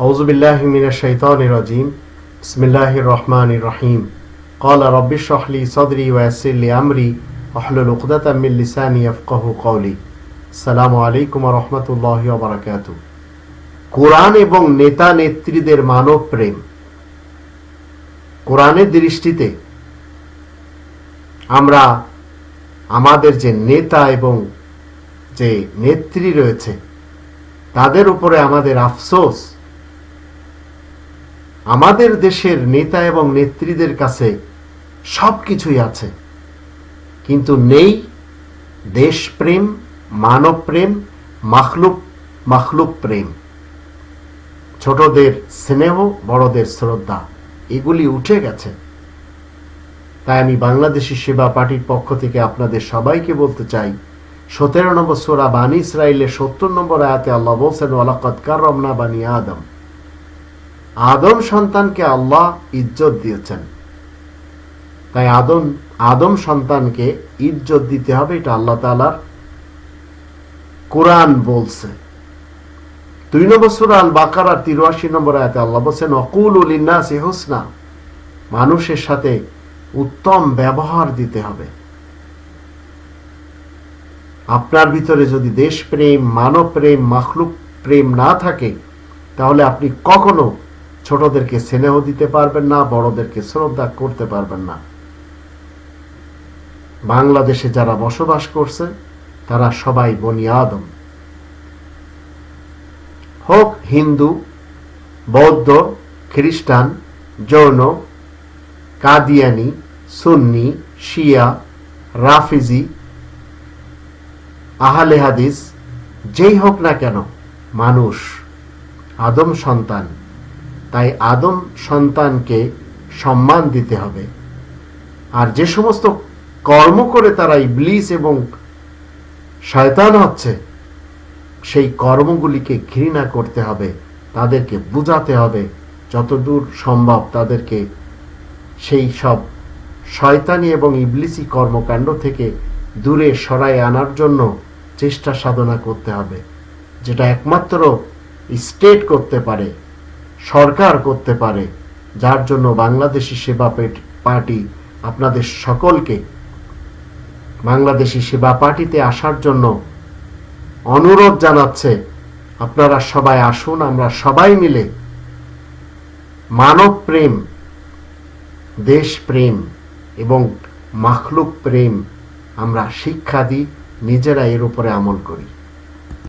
أعوذ بالله من الشيطان الرجيم بسم الله الرحمن الرحيم قال رب اشرح لي صدري ويسر لي أمري واحلل عقدة من لساني يفقه قولي السلام عليكم ورحمة الله وبركاته কোরআন এবং নেতা নেত্রীদের মানব প্রেম কোরআনের দৃষ্টিতে আমরা আমাদের যে নেতা এবং যে নেত্রী রয়েছে তাদের উপরে আমাদের আফসোস আমাদের দেশের নেতা এবং নেত্রীদের কাছে সব কিছুই আছে। কিন্তু নেই দেশপ্রেম মানব প্রেম মাখলুক মাখলুক প্রেম ছোটদের স্নেহ, বড়দের শ্রদ্ধা, এগুলি উঠে গেছে। তাই আমি বাংলাদেশি সেবা পার্টির পক্ষ থেকে আপনাদের সবাইকে বলতে চাই, সতেরো নম্বর সোরা বানি ইসরায়েলের সত্তর নম্বর আয়াতে আল্লাহ বলছেন ওয়ালাকাত কাররমনা বানি আদম। আদম সন্তানকে আল্লাহ ইজ্জত দিয়েছেন। তাই আদম আদম সন্তানকে ইজ্জত দিতে হবে, এটা আল্লাহ তালার কোরআন বলছে। দুই নম্বর সুরা আল বাকার আর তিরাশি নম্বর আয়াতে আল্লাহ বলছেন অকুল উলিন্নাসি হোসনা মানুষের সাথে উত্তম ব্যবহার দিতে হবে। আপনার ভিতরে যদি দেশপ্রেম মানব প্রেম মাখলুক প্রেম না থাকে, তাহলে আপনি কখনো ছোটদেরকে স্নেহ দিতে পারবেন না, বড়দেরকে শ্রদ্ধা করতে পারবেন না। বাংলাদেশে যারা বসবাস করছে, তারা সবাই বনি আদম। হোক হিন্দু, বৌদ্ধ, খ্রিস্টান, জৈন, কাদিয়ানি, সুন্নি, শিয়া, রাফিজি, আহলে হাদিস, যেই হোক না কেন, মানুষ, আদম সন্তান। তাই আদম সন্তানকে সম্মান দিতে হবে। আর যে সমস্ত কর্ম করে তারা ইবলিস এবং শয়তান হচ্ছে, সেই কর্মগুলিকে ঘৃণা করতে হবে, তাদেরকে বুঝাতে হবে, যতদূর সম্ভব তাদেরকে সেই সব শয়তানি এবং ইবলিসি কর্মকাণ্ড থেকে দূরে সরাই আনার জন্য চেষ্টা সাধনা করতে হবে, যেটা একমাত্র স্টেট করতে পারে। সরকার করতে পারে, যার জন্য বাংলাদেশি সেবা পার্টি আপনাদের সকলকে বাংলাদেশি সেবা পার্টিতে আসার জন্য অনুরোধ জানাচ্ছে। আপনারা সবাই আসুন, আমরা সবাই মিলে মানব প্রেম, দেশ প্রেম এবং মাখলুক প্রেম আমরা শিক্ষা দিই, নিজেরা এর উপরে আমল করি।